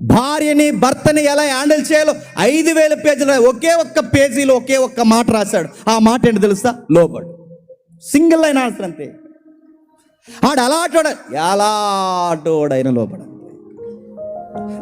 భార్యని భర్తని ఎలా హ్యాండిల్ చేయాలో ఐదు వేల పేజీలు ఒకే ఒక్క పేజీలో ఒకే ఒక్క మాట రాశాడు. ఆ మాట ఏంటి తెలుసా? లోబడు. సింగిల్ లైన్ ఆన్సర్ అంతే. ఆడు అలాటోడ ఎలాటోడైన లోపడ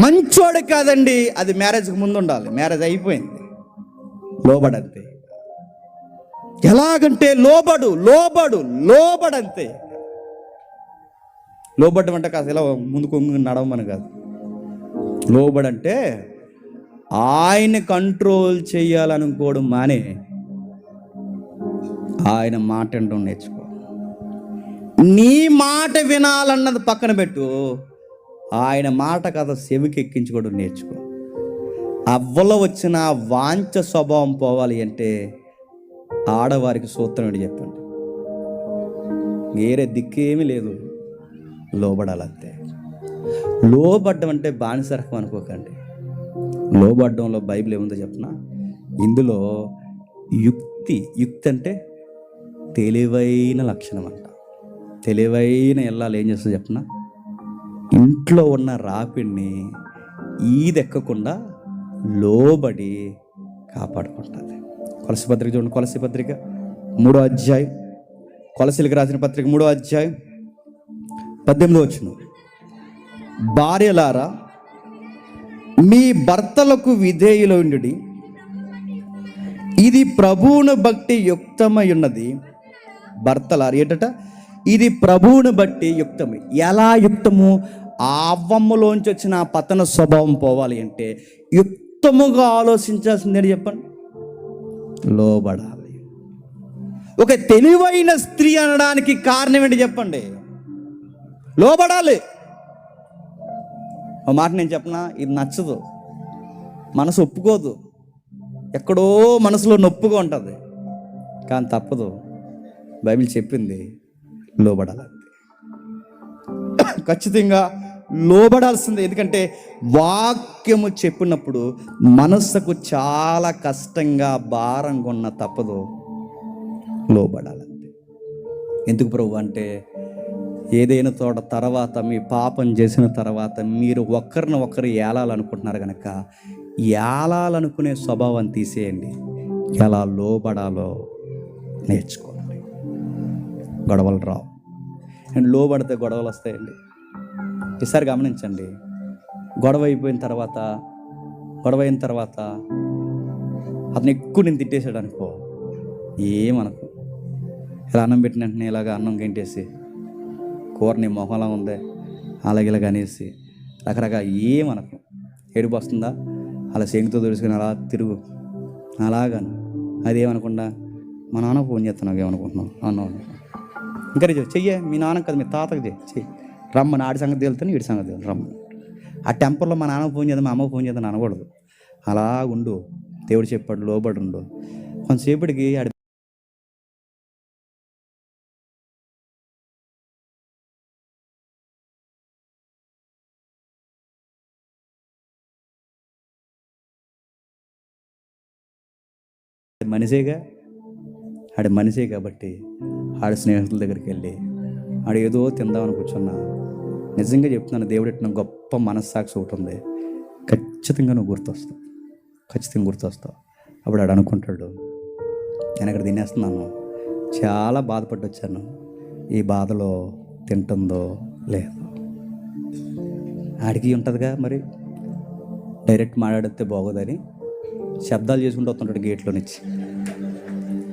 మంచోడు కాదండి అది మ్యారేజ్కి ముందు ఉండాలి. మ్యారేజ్ అయిపోయింది. లోబడంతే ఎలాగంటే లోబడు లోబడు లోబడంతే లోబడ్డం అంటే కాస్త ఇలా ముందు నడవమని కాదు. లోబడంటే ఆయన కంట్రోల్ చేయాలనుకోవడం మానే. ఆయన మాట వినడం నేర్చుకో. నీ మాట వినాలన్నది పక్కన పెట్టు. ఆయన మాట కథ చెవికి ఎక్కించుకోవడం నేర్చుకో. అవ్వలో వచ్చిన వాంచ వాంఛ స్వభావం పోవాలి అంటే ఆడవారికి సూత్రం ఏంటి చెప్పండి. వేరే దిక్కేమీ లేదు. లోబడాలంతే. లోబడ్డం అంటే బానిసరకం అనుకోకండి. లోబడ్డంలో బైబిల్ ఏముందో చెప్పనా ఇందులో యుక్తి యుక్తి అంటే తెలివైన లక్షణం అంట. తెలివైన ఎల్లాలు ఏం చేస్తుంది చెప్పనా ఇంట్లో ఉన్న రాపిడిని ఈదెక్కకుండా లోబడి కాపాడుకుంటుంది. కొలసి పత్రిక చూడండి కొలసి పత్రిక మూడో అధ్యాయం. కొలసిలకు రాసిన పత్రిక మూడో అధ్యాయం పద్దెనిమిదో వచ్చును భార్యలారా మీ భర్తలకు విధేయులుండి ఇది ప్రభువును బట్టి యుక్తమై ఉన్నది భర్తలారు ఏంటట? ఇది ప్రభువును బట్టి యుక్తమే. ఎలా యుక్తము? ఆ అవ్వమ్మలోంచి వచ్చిన ఆ పతన స్వభావం పోవాలి అంటే యుక్తముగా ఆలోచించాల్సింది ఏంటి చెప్పండి? లోబడాలి. ఒక తెలివైన స్త్రీ అనడానికి కారణం ఏంటి చెప్పండి? లోబడాలి. ఒక మాట నేను చెప్పనా? ఇది నచ్చదు. మనసు ఒప్పుకోదు. ఎక్కడో మనసులో నొప్పుగా ఉంటుంది. కానీ తప్పదు. బైబిల్ చెప్పింది లోబడాలి ఖచ్చితంగా లోబడాల్సిందే. ఎందుకంటే వాక్యము చెప్పినప్పుడు మనస్సుకు చాలా కష్టంగా భారంగా ఉన్న తప్పదు. లోబడాలంతే ఎందుకు ప్రభు అంటే ఏదైనా తోట తర్వాత మీ పాపం చేసిన తర్వాత మీరు ఒకరిని ఒకరు ఏలాలనుకుంటున్నారు కనుక ఏలాలనుకునే స్వభావం తీసేయండి. ఎలా లోబడాలో నేర్చుకోండి. గొడవలు రావు. అండ్ లోబడితే గొడవలు వస్తాయండి. ఈసారి గమనించండి. గొడవ అయిపోయిన తర్వాత గొడవ అయిన తర్వాత అతను ఎక్కువ నేను తిట్టేశాడు అనుకో ఏమనుకో? ఇలా అన్నం పెట్టిన వెంటనే ఇలాగ అన్నం గెంటేసి కూరని మొహంలా ఉందే. అలాగే ఇలాగ అనేసి రకరకాల ఏమనకు ఏడుపు వస్తుందా అలా శంకుతో తెలుసుకుని అలా తిరుగు. అలాగను అదేమనకుండా మా నాన్న ఫోన్ చేస్తున్నావు ఏమనుకుంటున్నావు అన్నావు ఇంకా చెయ్యి మీ నాన్న కదా మీ తాతకు చెయ్యి. చెయ్యి. రమ్మని ఆడి సంగతి తెలుతాను వీడి సంగతి తెలుతాను రమ్మని. ఆ టెంపర్లో మా నాన్న ఫోన్ చేద్దాం మా అమ్మ ఫోన్ చేద్దాం అనకూడదు. అలా ఉండు దేవుడు చెప్పాడు లోబడి ఉండు. కొంతసేపటికి ఆడి మనిషేగా ఆడు మనిషే కాబట్టి ఆడు స్నేహితుల దగ్గరికి వెళ్ళి ఆడు ఏదో తిందామని కూర్చున్నా. నిజంగా చెప్తున్నాను దేవుడు ఎట్టిన గొప్ప మనస్సాక్షి ఒకటి ఉంది. ఖచ్చితంగా నువ్వు గుర్తొస్తావు. ఖచ్చితంగా గుర్తొస్తావు. అప్పుడు ఆడు అనుకుంటాడు నేను అక్కడ తినేస్తున్నాను. చాలా బాధపడి వచ్చాను ఈ బాధలో తింటుందో లేదో? ఆడికి ఉంటుందిగా మరి. డైరెక్ట్ మాట్లాడితే బాగోదని శబ్దాలు చేసుకుంటూ వస్తుంటాడు గేట్లో నుంచి.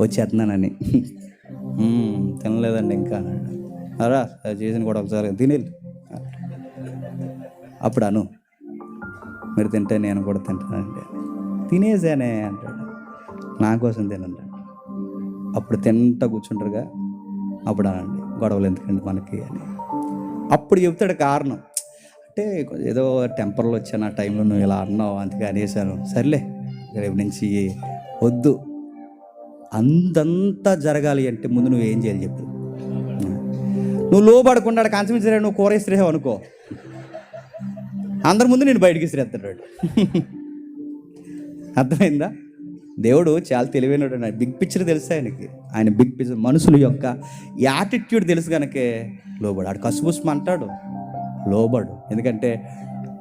వచ్చేస్తున్నానని. తినలేదండి ఇంకా. అరా అది చేసిన కూడా ఒకసారి తినేది అప్పుడు అను మీరు తింటే నేను కూడా తింటానండి. తినేసానే అంటాడు. నా కోసం తినండి. అప్పుడు తింటా కూర్చుంటారుగా. అప్పుడు అనండి గొడవలు ఎందుకండి మనకి అని. అప్పుడు చెప్తాడు కారణం. అంటే ఏదో టెంపర్లో వచ్చాను ఆ టైంలో నువ్వు ఇలా అన్నావు అందుకే అనేసాను. సర్లే రేపు నుంచి వద్దు. అంతంతా జరగాలి అంటే ముందు నువ్వు ఏం చేయాలి చెప్పు. నువ్వు లోపడకుండా కాన్సమించలే నువ్వు కూర అనుకో. అందరి ముందు నేను బయటికి ఇస్త్రేస్తాడు అర్థమైందా? దేవుడు చాలా తెలివైనడు ఆయన బిగ్ పిక్చర్ తెలుసు ఆయనకి? ఆయన బిగ్ పిక్చర్ మనుషుల యొక్క యాటిట్యూడ్ తెలుసు కనుకే లోబడు. ఆడు కసుబుస్మ అంటాడు. లోబడు. ఎందుకంటే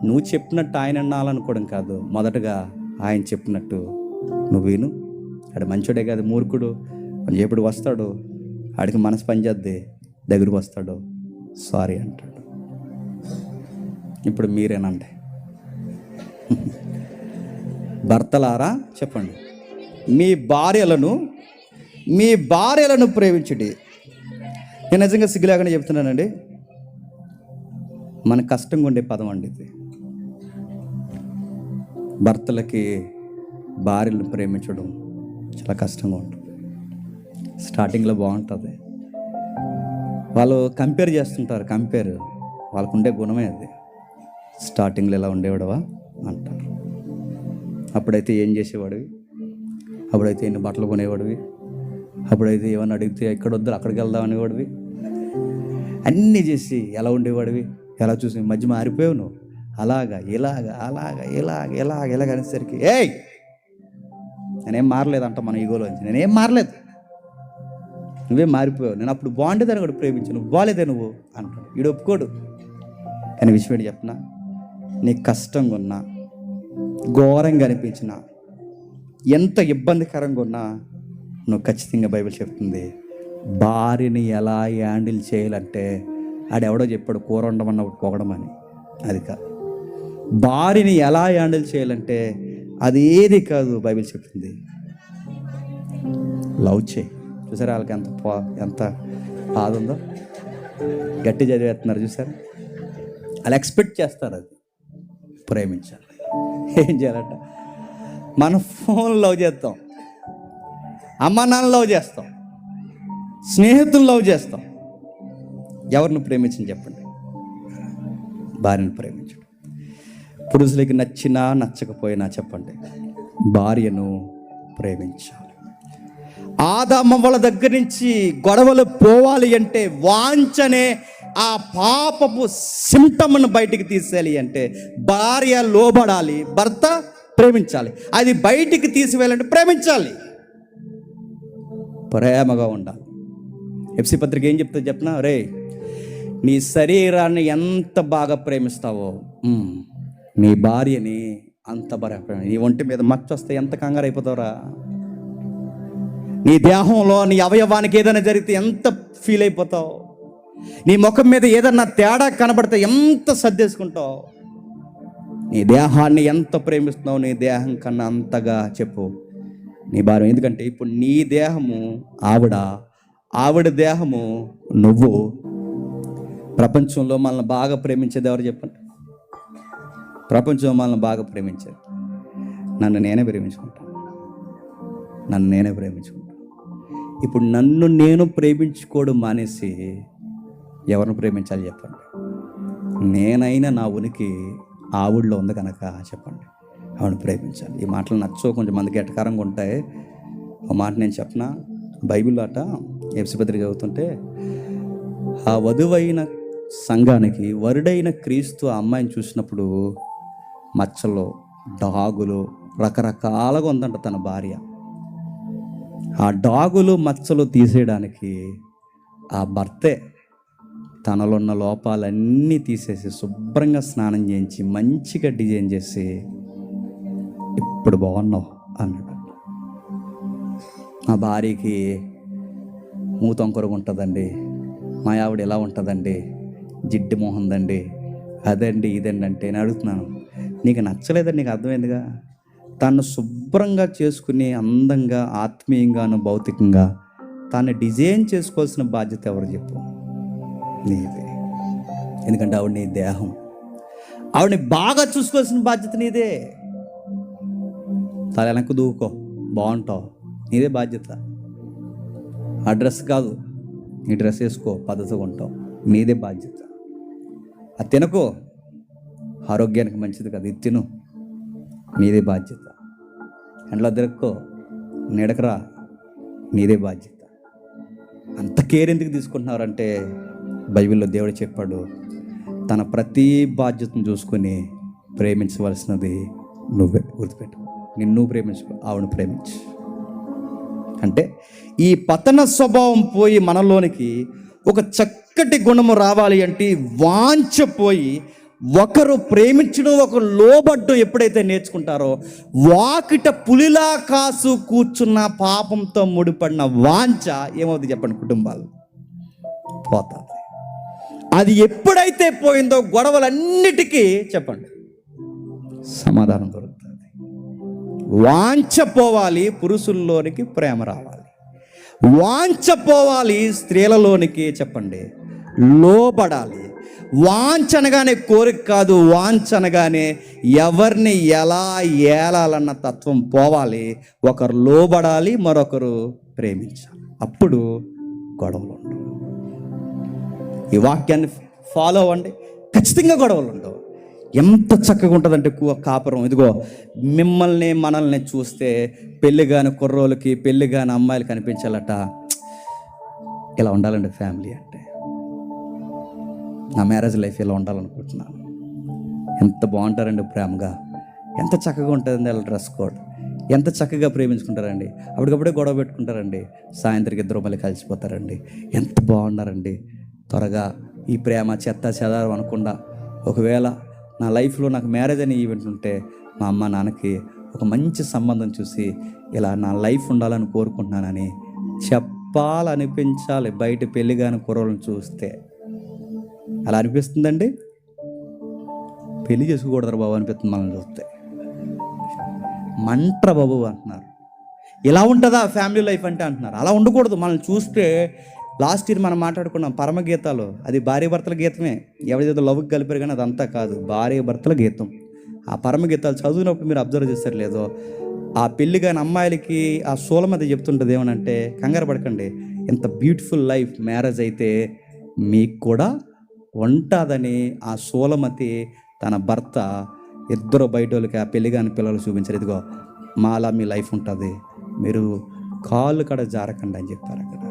నువ్వు చెప్పినట్టు ఆయన అనాలనుకోవడం కాదు. మొదటగా ఆయన చెప్పినట్టు నువ్వు విను. ఆడు మంచోడే కాదు మూర్ఖుడు. ఎప్పుడు వస్తాడు ఆడికి మనసు పనిచేద్ది దగ్గరికి వస్తాడు సారీ అంటాడు. ఇప్పుడు మీరేనండి. భర్తలారా చెప్పండి. మీ భార్యలను మీ భార్యలను ప్రేమించండి. నేను నిజంగా సిగ్గు చెప్తున్నానండి. మన కష్టంగా ఉండే పదం అండి ఇది. భర్తలకి భార్యలను ప్రేమించడం చాలా కష్టంగా ఉంటుంది. స్టార్టింగ్లో బాగుంటుంది. వాళ్ళు కంపేర్ చేస్తుంటారు కంపేర్. వాళ్ళకు ఉండే గుణమే అది. స్టార్టింగ్లో ఎలా ఉండేవాడవా? అంటారు. అప్పుడైతే ఏం చేసేవాడివి? అప్పుడైతే ఎన్ని బట్టలు కొనేవాడివి? అప్పుడైతే ఏమన్నా అడిగితే ఎక్కడ వద్దు అక్కడికి వెళ్దాం అనేవాడివి? అన్నీ చేసి ఎలా ఉండేవాడివి? ఎలా చూసి మధ్య మారిపోయావు నువ్వు? అలాగా ఇలాగ అలాగ ఇలాగ ఇలాగ ఇలాగ అనేసరికి ఏయ్! నేనేం మారలేదంట మన ఈగోలోంచి నేనేం మారలేదు. నువ్వేం మారిపోయావు. నేను అప్పుడు బాగుండేదని కూడా ప్రేమించు నువ్వు బాగాలేదే నువ్వు అంటాడు. వీడు ఒప్పుకోడు. కానీ విషయం ఏంటి చెప్పనా? నీకు కష్టంగా ఉన్నా ఘోరంగా అనిపించిన ఎంత ఇబ్బందికరంగా ఉన్నా నువ్వు ఖచ్చితంగా బైబిల్ చెప్తుంది భార్యని ఎలా హ్యాండిల్ చేయాలంటే ఆడెవడో చెప్పాడు కూర ఉండమన్నప్పుడు పొగడమని. అది కాదు. భార్యని ఎలా హ్యాండిల్ చేయాలంటే అది ఏది కాదు బైబిల్ చెప్తుంది. లవ్ చేయి. చూసారా వాళ్ళకి ఎంత పా ఎంత బాధ ఉందో? గట్టి చదివేస్తున్నారు చూసారా? వాళ్ళు ఎక్స్పెక్ట్ చేస్తారు అది. ప్రేమించాలి. ఏం చేయాలంట? మన ఫోన్ లవ్ చేస్తాం. అమ్మ నాన్న లవ్ చేస్తాం. స్నేహితులు లవ్ చేస్తాం. ఎవరిని ప్రేమించని చెప్పండి? భార్యను ప్రేమించడం. పురుషులకి నచ్చినా నచ్చకపోయినా చెప్పండి. భార్యను ప్రేమించాలి. ఆదమ్మల దగ్గర నుంచి గొడవలు పోవాలి అంటే వాంచనే ఆ పాపపు సిమ్టమ్ను బయటికి తీసేయాలి అంటే భార్య లోబడాలి భర్త ప్రేమించాలి. అది బయటికి తీసివేయాలంటే ప్రేమించాలి. ప్రేమగా ఉండాలి. ఎఫ్సి పత్రిక ఏం చెప్తుంది? చెప్పనా రే నీ శరీరాన్ని ఎంత బాగా ప్రేమిస్తావో నీ భార్యని అంత బాగా నీ ఒంటి మీద మచ్చ వస్తే ఎంత కంగారు అయిపోతావురా నీ దేహంలో నీ అవయవానికి ఏదైనా జరిగితే ఎంత ఫీల్ అయిపోతావు నీ ముఖం మీద ఏదన్నా తేడా కనబడితే ఎంత సర్దేసుకుంటావు? నీ దేహాన్ని ఎంత ప్రేమిస్తున్నావు? నీ దేహం కన్నా అంతగా చెప్పు. నీ భార్య ఎందుకంటే ఇప్పుడు నీ దేహము ఆవిడ ఆవిడ దేహము నువ్వు. ప్రపంచంలో మనల్ని బాగా ప్రేమించేది ఎవరు చెప్పండి? ప్రపంచం మనల్ని బాగా ప్రేమించారు నన్ను నేనే ప్రేమించుకుంటాను నన్ను నేనే ప్రేమించుకుంటాను ఇప్పుడు నన్ను నేను ప్రేమించుకోవడం మానేసి ఎవరిని ప్రేమించాలి చెప్పండి? నేనైనా నా ఉనికి ఆవిడలో ఉంది కనుక చెప్పండి. ఆవిడని ప్రేమించాలి? ఈ మాటలు నచ్చో కొంచెం మంది ఎటకారంగా ఉంటాయి. ఒక మాట నేను చెప్పనా? బైబిల్ అట ఎఫ్సిపత్రిక చదువుతుంటే ఆ వధువైన సంఘానికి వరుడైన క్రీస్తు ఆ అమ్మాయిని చూసినప్పుడు మచ్చలు డాగులు రకరకాలుగా ఉందంట తన భార్య. ఆ డాగులు మచ్చలు తీసేయడానికి ఆ భర్తే తనలో ఉన్న లోపాలన్నీ తీసేసి శుభ్రంగా స్నానం చేయించి మంచిగా డిజైన్ చేసి ఇప్పుడు బాగున్నావు అన్నాడు. మా భార్యకి మూతొంకరుగా ఉంటుందండి మా ఆవిడ ఎలా ఉంటుందండి జిడ్డు మొహందండి అదండి ఇదండి అంటే నేను అడుగుతున్నాను. నీకు నచ్చలేదని నీకు అర్థమైందిగా? తను శుభ్రంగా చేసుకుని అందంగా ఆత్మీయంగాను భౌతికంగా తాను డిజైన్ చేసుకోవాల్సిన బాధ్యత ఎవరు చెప్పు? నీదే. ఎందుకంటే ఆవిడ నీ దేహం. ఆవిడని బాగా చూసుకోవాల్సిన బాధ్యత నీదే. తల వెనక్కు దూకో. బాగుంటావు. నీదే బాధ్యత. ఆ డ్రెస్ కాదు. నీ డ్రెస్ వేసుకో. పద్ధతిగా ఉంటావు. నీదే బాధ్యత. అది తినకో. ఆరోగ్యానికి మంచిది కదా. ఇది తిను. నీదే బాధ్యత. ఎండలో తిరక్కో నీడకరా నీదే బాధ్యత. అంత కేర్ ఎందుకు తీసుకుంటున్నారంటే బైబిల్లో దేవుడు చెప్పాడు తన ప్రతి బాధ్యతను చూసుకొని ప్రేమించవలసినది నువ్వే గుర్తుపెట్టు. నిన్ను ప్రేమించుకో ఆవిడ ప్రేమించు. అంటే ఈ పతన స్వభావం పోయి మనలోనికి ఒక చక్కటి గుణము రావాలి అంటే వాంచ పోయి ఒకరు ప్రేమించడం ఒకరు లోబడ్డం ఎప్పుడైతే నేర్చుకుంటారో వాకిట పులిలా కాసు కూర్చున్న పాపంతో ముడిపడిన వాంఛ ఏమవుతుంది చెప్పండి కుటుంబాలు? పోతుంది. అది ఎప్పుడైతే పోయిందో గొడవలన్నిటికీ చెప్పండి. సమాధానం దొరుకుతుంది. వాంఛ పోవాలి పురుషుల్లోనికి ప్రేమ రావాలి. వాంఛ పోవాలి స్త్రీలలోనికి చెప్పండి. లోబడాలి. వాంఛ అనగానే కోరిక కాదు వాంఛ అనగానే ఎవరిని ఎలా ఏలాలన్న తత్వం పోవాలి ఒకరు లోబడాలి మరొకరు ప్రేమించాలి. అప్పుడు గొడవలు ఉండవు. ఈ వాక్యాన్ని ఫాలో అవ్వండి. ఖచ్చితంగా గొడవలు ఉండవు. ఎంత చక్కగా ఉంటుందంటే ఎక్కువ కాపురం. ఇదిగో మిమ్మల్ని మనల్ని చూస్తే పెళ్ళి కాని కుర్రోళ్ళకి పెళ్ళి కాని అమ్మాయిలు కనిపించాలట ఇలా ఉండాలండి ఫ్యామిలీ అంటే. నా మ్యారేజ్ లైఫ్ ఇలా ఉండాలనుకుంటున్నాను? ఎంత బాగుంటారండి ప్రేమగా? ఎంత చక్కగా ఉంటుందండి వాళ్ళ డ్రెస్ కోడ్? ఎంత చక్కగా ప్రేమించుకుంటారండి? అప్పటికప్పుడే గొడవ పెట్టుకుంటారండి. సాయంత్రం ఇద్దరు మళ్ళీ కలిసిపోతారండి. ఎంత బాగున్నారండి. త్వరగా ఈ ప్రేమ చెత్త చెదారం అనకుండా ఒకవేళ నా లైఫ్లో నాకు మ్యారేజ్ అనే ఈవెంట్ ఉంటే మా అమ్మ నాన్నకి ఒక మంచి సంబంధం చూసి ఇలా నా లైఫ్ ఉండాలని కోరుకుంటున్నానని చెప్పాలనిపించాలి. బయట పెళ్ళి కాని కుర్రోళ్ళని చూస్తే. అలా అనిపిస్తుందండి. పెళ్ళి చేసుకోకూడదు బాబు అనిపిస్తుంది మనల్ని చూస్తే. మంట్ర బాబు అంటున్నారు. ఇలా ఉంటుందా ఫ్యామిలీ లైఫ్ అంటే అంటున్నారు. అలా ఉండకూడదు. మనల్ని చూస్తే లాస్ట్ ఇయర్ మనం మాట్లాడుకున్నాం పరమ గీతాలు అది భార్య భర్తల గీతమే. ఎవరిదేదో లవ్కి కలిపారు కానీ అదంతా కాదు. భార్య భర్తల గీతం. ఆ పరమ గీతాలు చదివినప్పుడు మీరు అబ్జర్వ్ చేస్తారు లేదో ఆ పెళ్ళి కాని అమ్మాయిలకి ఆ సోలమతి చెప్తుంటుంది ఏమనంటే కంగారు పడకండి. ఎంత బ్యూటిఫుల్ లైఫ్ మ్యారేజ్ అయితే మీకు కూడా ఉంటుందని ఆ సూలమతి తన భర్త ఇద్దరు బయట వాళ్ళకి ఆ పెళ్ళిగాని పిల్లలు చూపించారు. ఇదిగో మాలా మీ లైఫ్ ఉంటుంది. మీరు కాళ్ళు కడ జారకండి అని చెప్పారు అక్కడ.